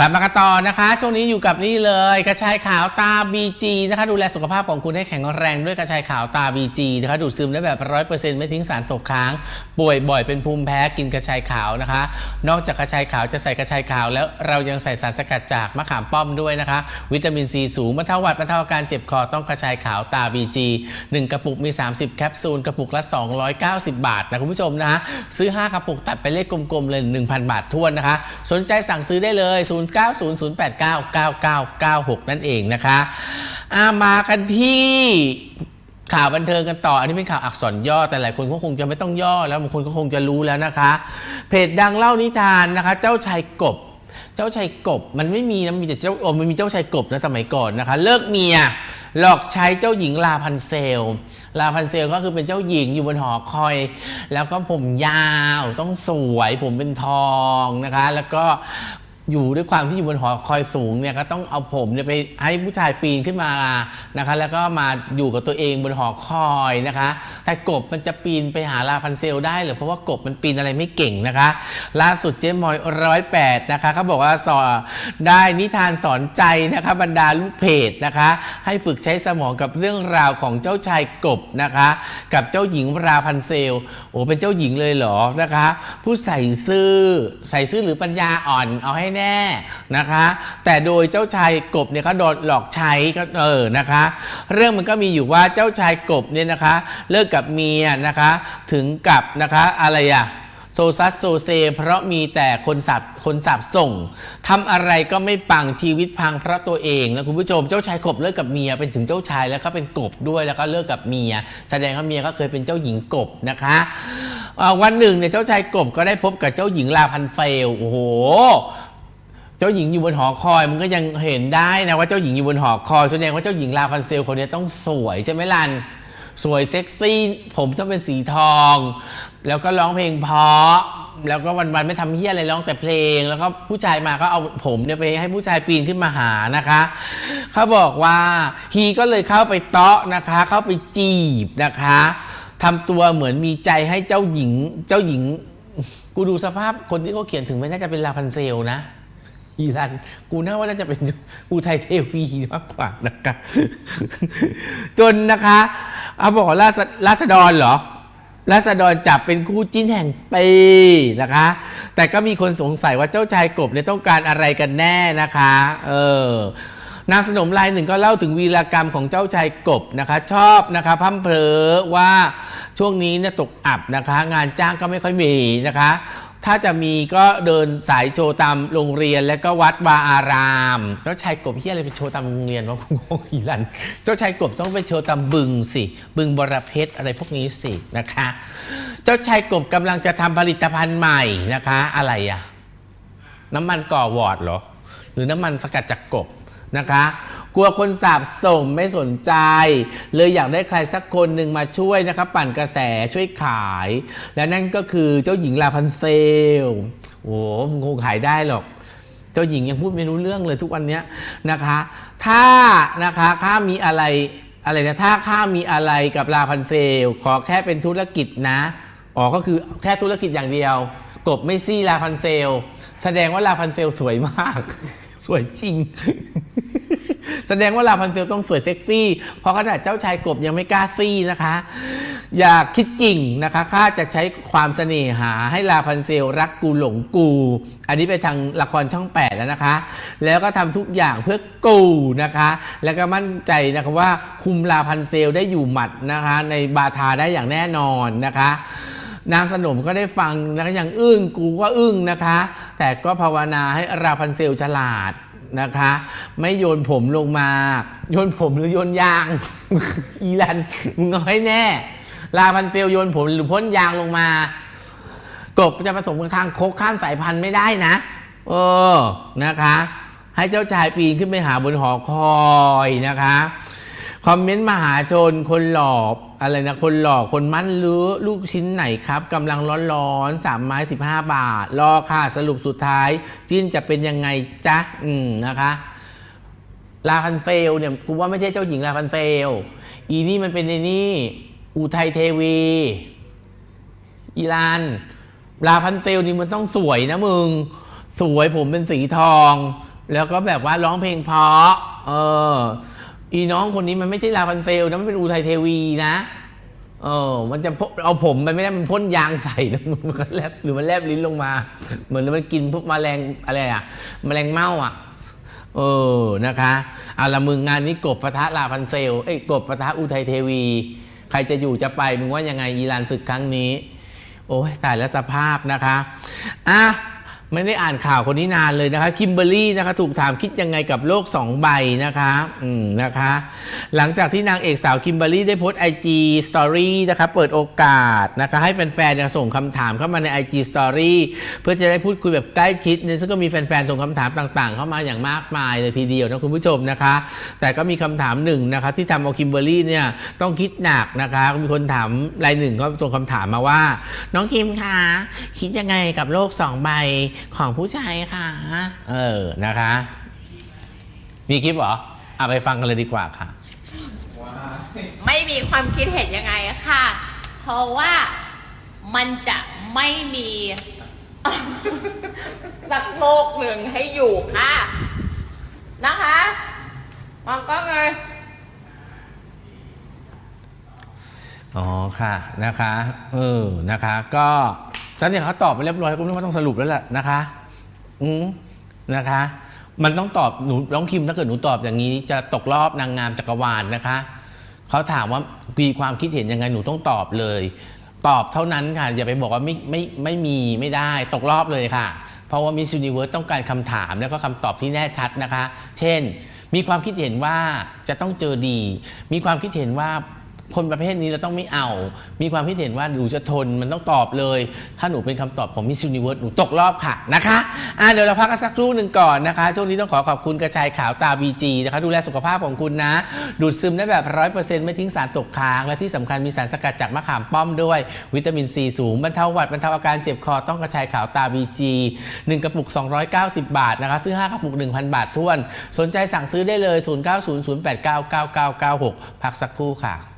กลับมากันต่อนะคะ ช่วงนี้อยู่กับนี่เลยกระชายขาวตา BG นะคะดูแลสุขภาพของคุณให้แข็งแรงด้วยกระชายขาวตา BG นะคะดูดซึมได้แบบร้อยเปอร์เซ็นต์ไม่ทิ้งสารตกค้าง ป่วยบ่อยเป็นภูมิแพ้กินกระชายขาวนะคะ นอกจากกระชายขาวจะใส่กระชายขาวแล้วเรายังใส่สารสกัดจากมะขามป้อมด้วยนะคะ วิตามินซีสูงบรรเทาหวัดบรรเทาอาการเจ็บคอต้องกระชายขาวตา BG 1 กระปุกมี 30 แคปซูลกระปุกละ 290 บาทนะคุณผู้ชมนะคะซื้อ 5 กระปุกตัดไปเลขกลมๆเลย 1,000 บาททวนนะคะ สนใจสั่งซื้อได้เลย0900899996 นั่นเองนะคะามากันที่ข่าวบันเทิงกันต่อ อันนี้เป็นข่าวอักษรย่อ แต่หลายคนก็คงจะไม่ต้องย่อแล้วบางคนก็คงจะรู้แล้วนะคะ เพจดังเล่านิทานนะคะ เจ้าชายกบ เจ้าชายกบมันไม่มีนะมีแต่เจ้าโอมันมีเจ้าชายกบนะสมัยก่อนนะคะ เลิกเมียหลอกใช้เจ้าหญิงลาพันเซล ลาพันเซลก็คือเป็นเจ้าหญิงอยู่บนหอคอย แล้วก็ผมยาวต้องสวยผมเป็นทองนะคะ แล้วก็ อยู่ด้วยความที่อยู่บนหอคอยสูงเนี่ยก็ต้องเอาผมเนี่ยไปให้ผู้ชายปีนขึ้นมานะคะ แล้วก็มาอยู่กับตัวเองบนหอคอยนะคะ แต่กบมันจะปีนไปหาลาพันเซลได้หรือเพราะว่ากบมันปีนอะไรไม่เก่งนะคะ ล่าสุดเจ๊มอยร้อยแปดนะคะเขาบอกว่าสอนได้นิทานสอนใจนะคะบรรดาลูกเพจนะคะ ให้ฝึกใช้สมองกับเรื่องราวของเจ้าชายกบนะคะ กับเจ้าหญิงราพันเซลโอ้เป็นเจ้าหญิงเลยเหรอนะคะ ผู้ใส่ซื่อใส่ซื่อหรือปัญญาอ่อนเอาให้แน่นะคะ แต่โดยเจ้าชายกบเนี่ยเขาโดนหลอกใช้ก็เออนะคะ เรื่องมันก็มีอยู่ว่าเจ้าชายกบเนี่ยนะคะ เลิกกับเมียนะคะ ถึงกับนะคะอะไรอะโซซัสโซเซ เพราะมีแต่คนสับคนสับส่งทำอะไรก็ไม่ปังชีวิตพังเพราะตัวเองนะคุณผู้ชมเจ้าชายกบเลิกกับเมียเป็นถึงเจ้าชายแล้วก็เป็นกบด้วยแล้วก็เลิกกับเมีย แสดงว่าเมียก็เคยเป็นเจ้าหญิงกบนะคะวันหนึ่งเนี่ยเจ้าชายกบก็ได้พบกับเจ้าหญิงลาพันเฟลโอ้โห เจ้าหญิงอยู่บนหอคอยมันก็ยังเห็นได้นะว่าเจ้าหญิงอยู่บนหอคอยแสดงว่าเจ้าหญิงลาพันเซลคนนี้ต้องสวยใช่ไหมลันสวยเซ็กซี่ผมต้องเป็นสีทอง แล้วก็ร้องเพลงเพราะแล้วก็วันๆไม่ทำเฮี้ยอะไรร้องแต่เพลง แล้วก็ผู้ชายมาก็เอาผมเนี่ยไปให้ผู้ชายปีนขึ้นมาหานะคะ เขาบอกว่าฮีก็เลยเข้าไปเตาะนะคะ เข้าไปจีบนะคะทำตัวเหมือนมีใจให้เจ้าหญิงเจ้าหญิง กูดูสภาพคนที่เขาเขียนถึงไม่น่าจะเป็นลาพันเซลนะ อีรันกูน่าว่าน่าจะเป็นอูไทยเทวีมากกว่านะคะจนนะคะเอาบอกราษราษฎรเหรอราษฎรจับเป็นคู่จิ้นแห่งปีนะคะ แต่ก็มีคนสงสัยว่าเจ้าชายกบเนี่ยต้องการอะไรกันแน่นะคะ เออนางสนมรายหนึ่งก็เล่าถึงวีรกรรมของเจ้าชายกบนะคะ ชอบนะคะพั่มเพลอว่าช่วงนี้เนี่ยตกอับนะคะ งานจ้างก็ไม่ค่อยมีนะคะ ถ้าจะมีก็เดินสายโชว์ตามโรงเรียนและก็วัดวาอารามเจ้าชายกบที่อะไรไปโชว์ตามโรงเรียนวะคุณโงอีรันเจ้าชายกบต้องไปโชว์ตามบึงสิ บึงบรเพชรอะไรพวกนี้สินะคะ เจ้าชายกบกำลังจะทำผลิตภัณฑ์ใหม่นะคะ อะไรอะน้ำมันก่อวอร์ดเหรอ หรือน้ำมันสกัดจากกบนะคะ ลัวคนสาบส่งไม่สนใจ เลยอยากได้ใครสักคนหนึ่งมาช่วยนะคะปั่นกระแสช่วยขาย และนั่นก็คือเจ้าหญิงลาพันเซลโอ้มึงคงขายได้หรอก เจ้าหญิงยังพูดไม่รู้เรื่องเลยทุกวันนี้นะคะ ถ้านะคะข้ามีอะไรอะไรนะถ้าข้ามีอะไรกับลาพันเซล ขอแค่เป็นธุรกิจนะอ๋อก็คือแค่ธุรกิจอย่างเดียว กบไม่ซี่ลาพันเซล แสดงว่าลาพันเซลสวยมาก สวยจริง แสดงว่าลาพันเซลต้องสวยเซ็กซี่ เพราะขนาดเจ้าชายกบยังไม่กล้าซี่นะคะ อย่าคิดจริงนะคะข้าจะใช้ความเสน่หาให้ลาพันเซลรักกูหลงกู อันนี้ไปทางละครช่อง8แล้วนะคะ แล้วก็ทำทุกอย่างเพื่อกูนะคะ แล้วก็มั่นใจนะคะว่าคุมลาพันเซลได้อยู่หมัดนะคะ ในบาทาได้อย่างแน่นอนนะคะนางสนมก็ได้ฟังนะคะอย่างอึ้งกูก็อึ้งนะคะ แต่ก็ภาวนาให้ราพันเซลฉลาด นะคะ ไม่โยนผมลงมา โยนผมหรือโยนยาง อีรันมึงเอาให้แน่ ลาพันเซลโยนผมหรือพ่นยางลงมากบจะผสมกับทางโคกข้ามสายพันธุ์ไม่ได้นะเออนะคะ ให้เจ้าชายปีนขึ้นไปหาบนหอคอยนะคะ คอมเมนต์มหาชนคนหลอกอะไรนะ คนหลอกคนมั่นลือลูกชิ้นไหนครับกำลังร้อนๆสามไม้สิบห้าบาท รอค่ะสรุปสุดท้าย จิ้นจะเป็นยังไงจ๊ะ อืมนะคะลาพันเซลเนี่ยกูว่าไม่ใช่เจ้าหญิงลาพันเซลอีนี่มันเป็นไอ้นี่ อุทัยเทวีอีรานลาพันเซลนี่มันต้องสวยนะมึง สวยผมเป็นสีทอง แล้วก็แบบว่าร้องเพลงเพราะ เออ อีน้องคนนี้มันไม่ใช่ลาพันเซลนะมันเป็นอูไทยเทวีนะ เออ มันจะพ่นเอาผมมันไม่ได้มันพ่นยางใส่นะมันก็แลบหรือมันแลบลิ้นลงมา เหมือนมันกินพวกแมลงอะไรอะแมลงเม่าอะเออนะคะเอาละมึงงานนี้กบปะทะลาพันเซลเอ้ยกบปะทะอุทัยเทวี ใครจะอยู่จะไปมึงว่ายังไงอีรานศึกครั้งนี้ โอ้ยตายแล้วสภาพนะคะอะ ไม่ได้อ่านข่าวคนนี้นานเลยนะคะคิมเบอรรี่นะคะถูกถามคิดยังไงกับโลก 2 ใบนะคะอืมนะคะ หลังจากที่นางเอกสาวคิมเบอรรี่ได้โพสต์ IG Story นะคะเปิดโอกาสนะคะให้แฟนๆส่งคำถามเข้ามาใน IG Story เพื่อจะได้พูดคุยแบบใกล้ชิดเนี่ยซึ่งก็มีแฟนๆส่งคำถามต่างๆ เข้ามาอย่างมากมายเลยทีเดียวนะคุณผู้ชมนะคะ แต่ก็มีคำถามหนึ่งนะคะที่ทำเอาคิมเบอรรี่เนี่ยต้องคิดหนักนะคะมีคนถามรายหนึ่งก็ส่งคำถามมาว่า น้องคิมคะคิดยังไงกับโลกสองใบของผู้ชายคะเออนะคะ มีคลิปเหรอเอาไปฟังกันเลยดีกว่าค่ะ ไม่มีความคิดเห็นยังไงอะค่ะ เพราะว่ามันจะไม่มี สักโลกหนึ่งให้อยู่ค่ะ นะคะมองก็ไงอ๋อค่ะนะคะ เออนะคะก็ ตอนนี้เขาตอบไปเรียบร้อยแล้วก็ไม่ต้องสรุปแล้วแหละนะคะ อืมนะคะ มันต้องตอบหนูน้องคิมถ้าเกิดหนูตอบอย่างนี้ จะตกรอบนางงามจักรวาลนะคะเขาถามว่ามีความคิดเห็นยังไงหนูต้องตอบเลย ตอบเท่านั้นค่ะ อย่าไปบอกว่าไม่ไม่ไม่มีไม่ได้ตกรอบเลยค่ะ เพราะว่า Miss Universe ต้องการคำถามแล้วก็คำตอบที่แน่ชัดนะคะ เช่น มีความคิดเห็นว่าจะต้องเจอดี มีความคิดเห็นว่า คนประเภทนี้เราต้องไม่เอา มีความคิดเห็นว่าหนูจะทนมันต้องตอบเลย ถ้าหนูเป็นคำตอบของ Miss Universe หนูตกรอบค่ะนะคะอะเดี๋ยวเราพักกันสักครู่หนึ่งก่อนนะคะ ช่วงนี้ต้องขอขอบคุณกระชายขาวตา BG นะคะ ดูแลสุขภาพของคุณนะ ดูดซึมได้แบบร้อยเปอร์เซ็นต์ไม่ทิ้งสารตกค้าง และที่สำคัญมีสารสกัดจากมะขามป้อมด้วย วิตามินซีสูงบรรเทาหวัดบรรเทาอาการเจ็บคอต้องกระชายขาวตา BG 1กระปุก 290 บาทนะคะซื้อ5กระปุก 1,000บาทท้วนสนใจสั่งซื้อได้เลย 0900899996 พักสักครู่ค่ะ